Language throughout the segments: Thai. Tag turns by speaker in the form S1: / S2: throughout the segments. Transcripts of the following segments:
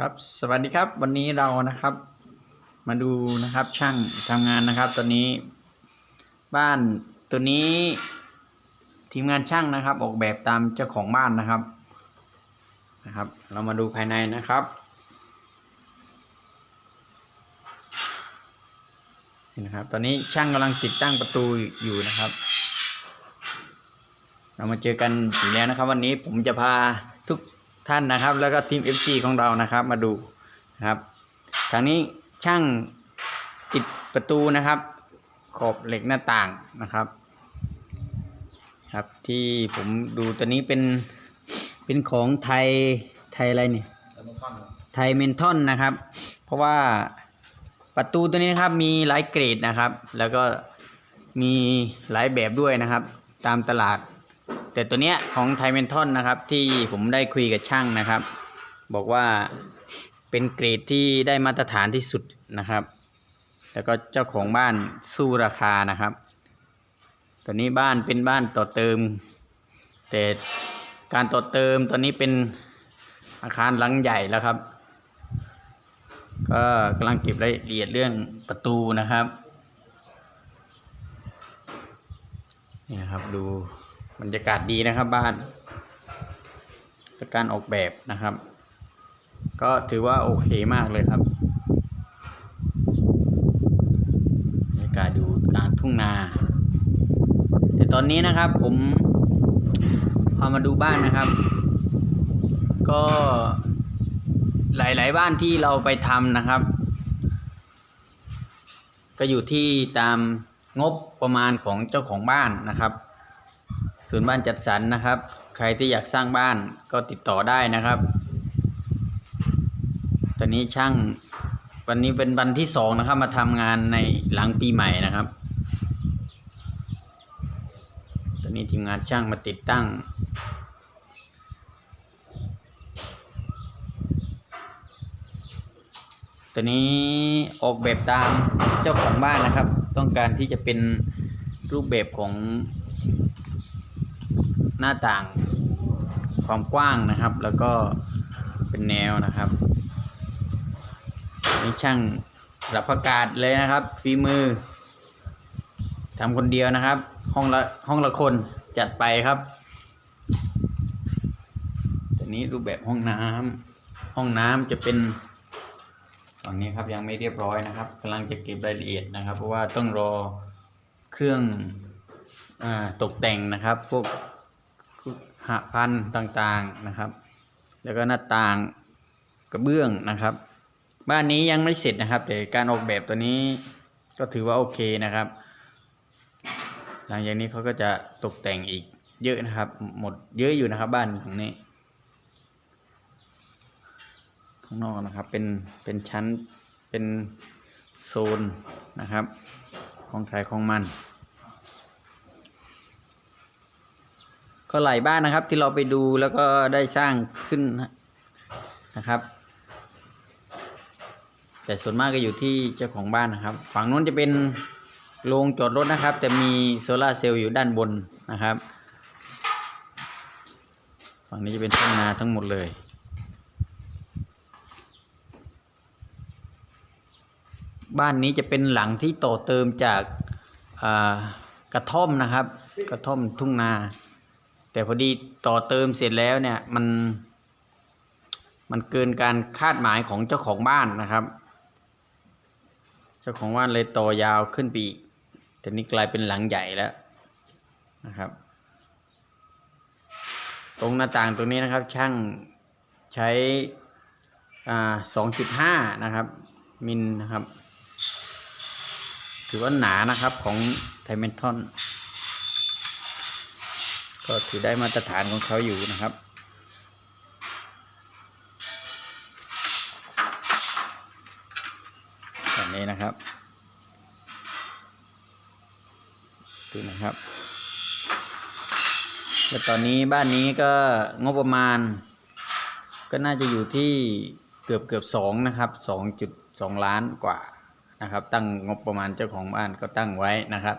S1: ครับสวัสดีครับวันนี้เรานะครับ มาดูนะครับช่างทำงานนะครับตอนนี้ บ้านตัวนี้ทีมงานช่างนะครับ ออกแบบตามเจ้าของบ้านนะครับนะครับ เรามาดูภายในนะครับนี่นะครับตอนนี้ช่างกำลังติดตั้งประตูอยู่นะครับ เรามาเจอกันอีกแล้วนะครับ วันนี้ผมจะพาทุก ท่านนะครับ แล้วก็ทีม FC ของเรานะครับมาดูนะครับทางนี้ช่างติดประตูนะครับ ขอบเหล็กหน้าต่างนะครับครับที่ผมดูตัวนี้เป็นเป็นของไทยไทยอะไรเนี่ยไทยเมนทอนนะครับ เพราะว่าประตูตัวนี้นะครับมีหลายเกรดนะครับ แล้วก็มีหลายแบบด้วยนะครับ ตามตลาด แต่ตัวเนี้ยของไทเมนทอนนะครับ ที่ผมได้คุยกับช่างนะครับ บอกว่าเป็นเกรดที่ได้มาตรฐานที่สุดนะครับ แล้วก็เจ้าของบ้านสู้ราคานะครับ ตัวนี้บ้านเป็นบ้านต่อเติม แต่การต่อเติมตอนนี้เป็นอาคารหลังใหญ่แล้วครับ ก็กำลังเก็บรายละเอียดเรื่องประตูนะครับนี่นะครับดู บรรยากาศดีนะครับบ้านและการออกแบบนะครับ ก็ถือว่าโอเคมากเลยครับบรรยากาศอยู่กลางทุ่งนา แต่ตอนนี้นะครับผมพามาดูบ้านนะครับ ก็หลาย ๆ บ้านที่เราไปทำนะครับ ก็อยู่ที่ตามงบประมาณของเจ้าของบ้านนะครับ ศูนย์บ้านจัดสรรนะครับ ใครที่อยากสร้างบ้านก็ติดต่อได้นะครับ ตอนนี้ช่างวันนี้เป็นวันที่สองนะครับ มาทำงานในหลังปีใหม่นะครับ ตอนนี้ทีมงานช่างมาติดตั้งตัวนี้ออกแบบตามเจ้าของบ้านนะครับ ต้องการที่จะเป็นรูปแบบของ น้าต่างความกว้างนะครับ แล้วก็เป็นแนวนะครับนี่ช่างรับประกาศเลยนะครับฝีมือทำคนเดียวนะครับ ห้องละห้องละคนจัดไปครับตัวนี้รูปแบบห้องน้ำห้องน้ำจะเป็นฝั่งนี้ครับยังไม่เรียบร้อยนะครับกำลังจะเก็บรายละเอียดนะครับ เพราะว่าต้องรอเครื่องอตกแต่งนะครับ พวก หะพันต่างๆนะครับ แล้วก็หน้าต่างกระเบื้องนะครับ บ้านนี้ยังไม่เสร็จนะครับ แต่การออกแบบตัวนี้ก็ถือว่าโอเคนะครับ หลังจากนี้เขาก็จะตกแต่งอีกเยอะนะครับ หมดเยอะอยู่นะครับ บ้านหลังนี้ข้างนอกนะครับเป็นเป็นชั้นเป็นโซนนะครับ ของใครของมัน ก็หลายบ้านนะครับ ที่เราไปดูแล้วก็ได้สร้างขึ้นนะครับ แต่ส่วนมากก็อยู่ที่เจ้าของบ้านนะครับ ฝั่งนู้นจะเป็นโรงจอดรถนะครับ แต่มีโซลาเซลล์อยู่ด้านบนนะครับ ฝั่งนี้จะเป็นทุ่งนาทั้งหมดเลยบ้านนี้จะเป็นหลังที่ต่อเติมจากากระท่อมนะครับ กระท่อมทุ่งนา แต่พอดีต่อเติมเสร็จแล้วเนี่ยมันมันเกินการคาดหมายของเจ้าของบ้านนะครับ เจ้าของบ้านเลยต่อยาวขึ้นไปอีกแต่นี่กลายเป็นหลังใหญ่แล้วนะครับ ตรงหน้าต่างตรงนี้นะครับช่างใช้อ่าสองจุดห้านะครับมิลนะครับ ถือว่าหนานะครับของไทเมนทอน ก็ถือได้มาตรฐานของเขาอยู่นะครับ แบบนี้นะครับ ดูนะครับแล้วตอนนี้บ้านนี้ก็งบประมาณ ก็น่าจะอยู่ที่เกือบเกือบสองนะครับสองจุดสองล้านกว่านะครับ ตั้งงบประมาณเจ้าของบ้านก็ตั้งไว้นะครับ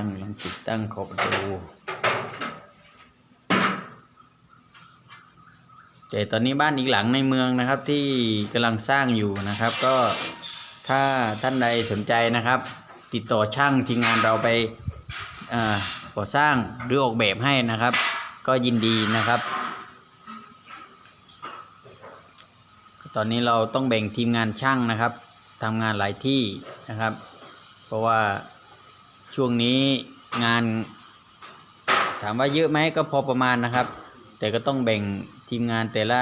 S1: ช่างลังติดตั้งขอบประตูแต่ตอนนี้บ้านอีกหลังในเมืองนะครับที่กำลังสร้างอยู่นะครับ ก็ถ้าท่านใดสนใจนะครับ ติดต่อช่างทีมงานเราไปอ่อก่อสร้างหรือออกแบบให้นะครับ ก็ยินดีนะครับ ตอนนี้เราต้องแบ่งทีมงานช่างนะครับทำงานหลายที่นะครับ เพราะว่า ช่วงนี้งาน ถามว่าเยอะไหมก็พอประมาณนะครับ แต่ก็ต้องแบ่งทีมงานแต่ละ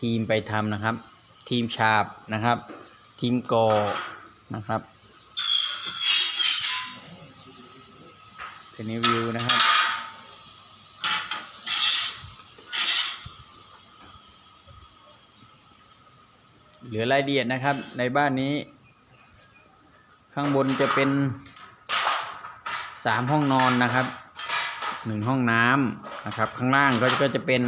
S1: ทีมไปทำนะครับ ทีมฉาบนะครับ ทีมกอนะครับเป็นวิวนะครับเหลือรายละเอียดนะครับในบ้านนี้ ข้างบนจะเป็น สามห้องนอนนะครับหนึ่งห้องน้ำนะครับ ข้างล่างก็ก็จะเป็น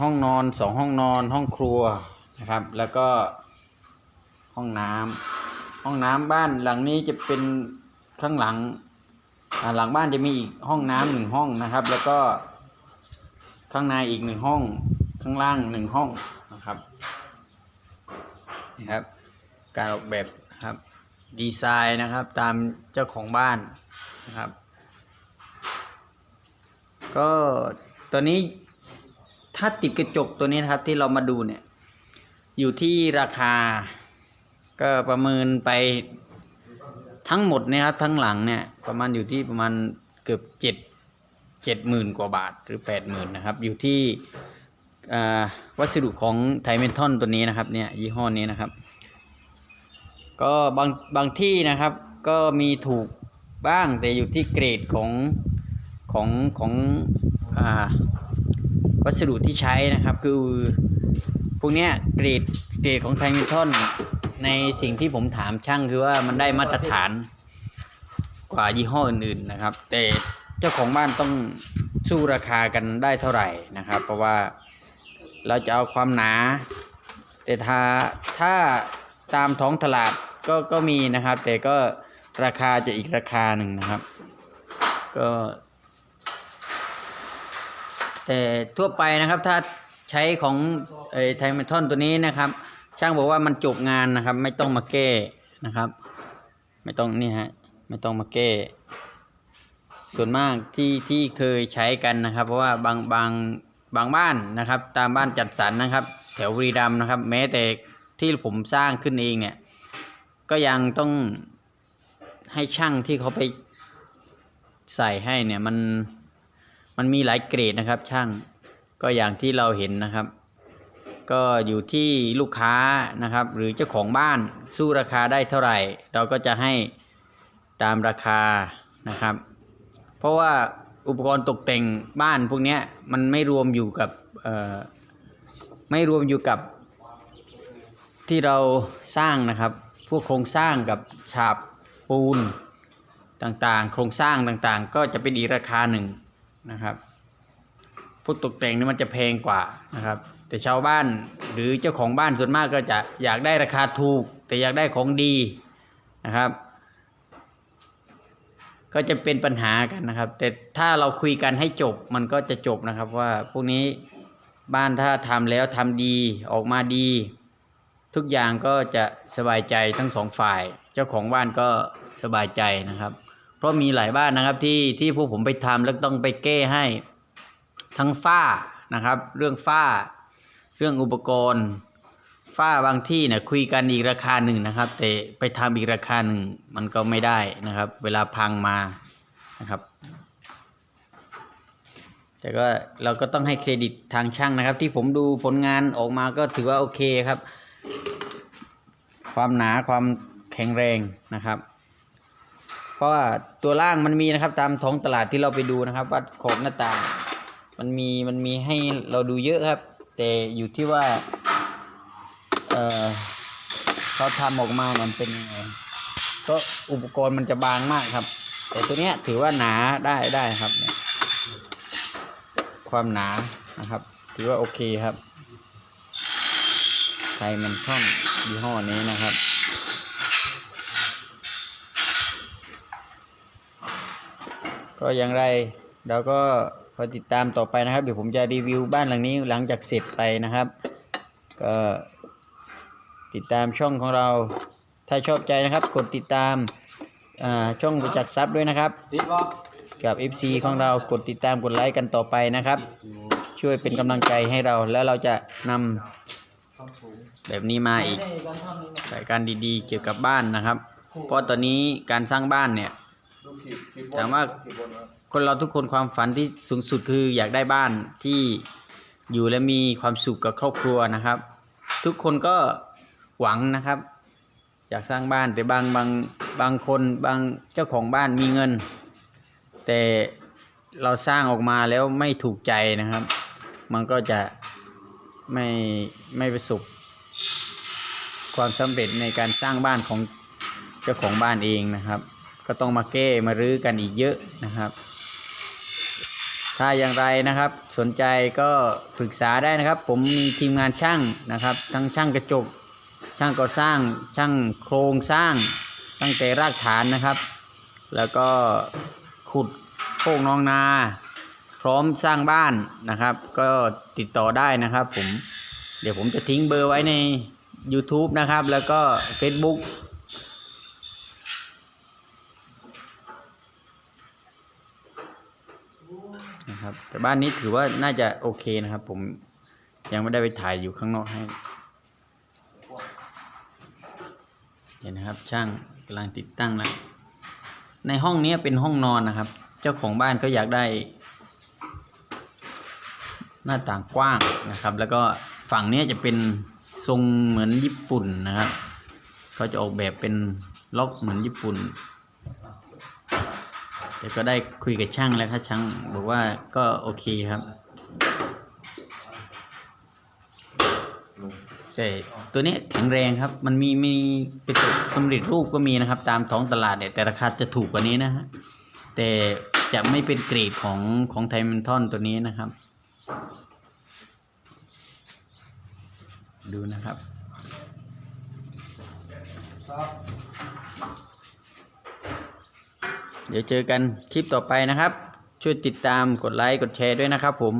S1: ห้องนอนสองห้องนอน ห้องครัวนะครับ แล้วก็ห้องน้ำห้องน้ำบ้านหลังนี้จะเป็นข้างหลังหลังบ้านจะมีอีกห้องน้ำหนึ่งห้องนะครับ แล้วก็ข้างในอีกหนึ่งห้อง ข้างล่างหนึ่งห้องนะครับนะครับ การออกแบบนะครับ ดีไซน์นะครับตามเจ้าของบ้านนะครับ ก็ตัวนี้ถ้าติดกระจกตัวนี้นะครับที่เรามาดูเนี่ย อยู่ที่ราคาก็ประเมินไปทั้งหมดเนะครับทั้งหลังเนี่ยประมาณอยู่ที่ประมาณเกือบเจ็ดเจ็ดหมื่นกว่าบาทหรือแปดหมื่นนะครับ อยู่ที่วัสดุของไทเมนทอนตัวนี้นะครับเนี่ยยี่ห้อนี้นะครับ ก็บางบางที่นะครับก็มีถูกบ้างแต่อยู่ที่เกรดของของของอ่าวัสดุที่ใช้นะครับคือพวกเนี้ยเกรดเกรดของไทเมทอนในสิ่งที่ผมถามช่างคือว่ามันได้มาตรฐานกว่ายี่ห้ออื่นๆนะครับ แต่เจ้าของบ้านต้องสู้ราคากันได้เท่าไหร่นะครับ เพราะว่าเราจะเอาความหนา แต่ถ้าถ้าตามท้องตลาด ก็ก็มีนะครับ แต่ก็ราคาจะอีกราคาหนึ่งนะครับ ก็ แต่ทั่วไปนะครับถ้าใช้ของไอ้ไทมทอนตัวนี้นะครับ ช่างบอกว่ามันจบงานนะครับ ไม่ต้องมาแก้นะครับ ไม่ต้องนี่ฮะไม่ต้องมาแก้ ส่วนมากที่ที่เคยใช้กันนะครับ เพราะว่าบางบางบางบ้านนะครับ ตามบ้านจัดสรรนะครับ แถวบุรีรัมย์นะครับ แม้แต่ที่ผมสร้างขึ้นเองเนี่ย ก็ยังต้องให้ช่างที่เขาไปใส่ให้เนี่ยมันมันมีหลายเกรดนะครับ ช่างก็อย่างที่เราเห็นนะครับ ก็อยู่ที่ลูกค้านะครับ หรือเจ้าของบ้านสู้ราคาได้เท่าไหร่ เราก็จะให้ตามราคานะครับ เพราะว่าอุปกรณ์ตกแต่งบ้านพวกนี้มันไม่รวมอยู่กับเออไม่รวมอยู่กับที่เราสร้างนะครับ พวกโครงสร้างกับฉาบปูนต่างๆ โครงสร้างต่างๆ ก็จะเป็นอีกราคาหนึ่งนะครับ พวกตกแต่งนี่มันจะแพงกว่านะครับ แต่ชาวบ้านหรือเจ้าของบ้านส่วนมากก็จะอยากได้ราคาถูก แต่อยากได้ของดีนะครับ ก็จะเป็นปัญหากันนะครับ แต่ถ้าเราคุยกันให้จบมันก็จะจบนะครับว่าพวกนี้บ้านถ้าทำแล้วทำดีออกมาดี ทุกอย่างก็จะสบายใจทั้งสองฝ่าย เจ้าของบ้านก็สบายใจนะครับ เพราะมีหลายบ้านนะครับที่ที่พวกผมไปทำแล้วต้องไปแก้ให้ทั้งฝ้านะครับ เรื่องฝ้า เรื่องอุปกรณ์ฝ้าบางที่เนี่ยคุยกันอีกราคาหนึ่งนะครับ แต่ไปทำอีกราคาหนึ่งมันก็ไม่ได้นะครับ เวลาพังมานะครับแต่ก็เราก็ต้องให้เครดิตทางช่างนะครับ ที่ผมดูผลงานออกมาก็ถือว่าโอเคครับ ความหนาความแข็งแรงนะครับ เพราะว่าตัวล่างมันมีนะครับ ตามท้องตลาดที่เราไปดูนะครับวัดขอบหน้าต่างมันมีมันมีให้เราดูเยอะครับ แต่อยู่ที่ว่า เออเขาทำออกมามันเป็นยังไงก็อุปกรณ์มันจะบางมากครับ แต่ตัวเนี้ยถือว่าหนาได้ได้ครับ ความหนานะครับ ถือว่าโอเคครับ ไทยมันท่อนยี่ห้อนี้นะครับ ก็อย่างไรเราก็คอยติดตามต่อไปนะครับ เดี๋ยวผมจะรีวิวบ้านหลังนี้หลังจากเสร็จไปนะครับ ก็ติดตามช่องของเรา ถ้าชอบใจนะครับ กดติดตามช่องประจักษ์ทรัพย์ด้วยนะครับ
S2: ติดบ่
S1: กับ FC ของเรากดติดตามกดไลค์กันต่อไปนะครับ ช่วยเป็นกำลังใจให้เราแล้วเราจะนำ แบบนี้มาอีกรายการดีๆ เกี่ยวกับบ้านนะครับ เพราะตอนนี้การสร้างบ้านเนี่ยถามว่าคนเราทุกคนความฝันที่สูงสุดคืออยากได้บ้านที่อยู่และมีความสุขกับครอบครัวนะครับ ทุกคนก็หวังนะครับ อยากสร้างบ้านแต่บางบางบางคนบางเจ้าของบ้านมีเงิน แต่เราสร้างออกมาแล้วไม่ถูกใจนะครับ มันก็จะ ไม่ไม่ประสบความสำเร็จในการสร้างบ้านของเจ้าของบ้านเองนะครับ ก็ต้องมาแก้มารื้อกันอีกเยอะนะครับ ถ้าอย่างไรนะครับสนใจก็ปรึกษาได้นะครับ ผมมีทีมงานช่างนะครับ ทั้งช่างกระจก ช่างก่อสร้างช่างโครงสร้างตั้งแต่รากฐานนะครับ แล้วก็ขุดโคกน้องนา พร้อมสร้างบ้านนะครับ ก็ติดต่อได้นะครับ ผมเดี๋ยวผมจะทิ้งเบอร์ไว้ใน YouTube นะครับ แล้วก็ Facebook นะครับแต่บ้านนี้ถือว่าน่าจะโอเคนะครับ ผมยังไม่ได้ไปถ่ายอยู่ข้างนอกให้เห็นนะครับช่างกำลังติดตั้งแล้วในห้องนี้เป็นห้องนอนนะครับ เจ้าของบ้านก็อยากได้ หน้าต่างกว้างนะครับ แล้วก็ฝั่งนี้จะเป็นทรงเหมือนญี่ปุ่นนะครับเขาจะออกแบบเป็นล็อกเหมือนญี่ปุ่นแต่ก็ได้คุยกับช่างแล้วครับช่างบอกว่าก็โอเคครับแต่ตัวนี้แข็งแรงครับ มันมีมีเป็นตัวสำเร็จรูปก็มีนะครับ ตามท้องตลาดเนี่ยแต่ราคาจะถูกกว่านี้นะฮะแต่จะไม่เป็นเกรดของของไทมันทอนตัวนี้นะครับ ดูนะครับเดี๋ยวเจอกันคลิปต่อไปนะครับ ช่วยติดตามกดไลค์ กดแชร์ด้วยนะครับผม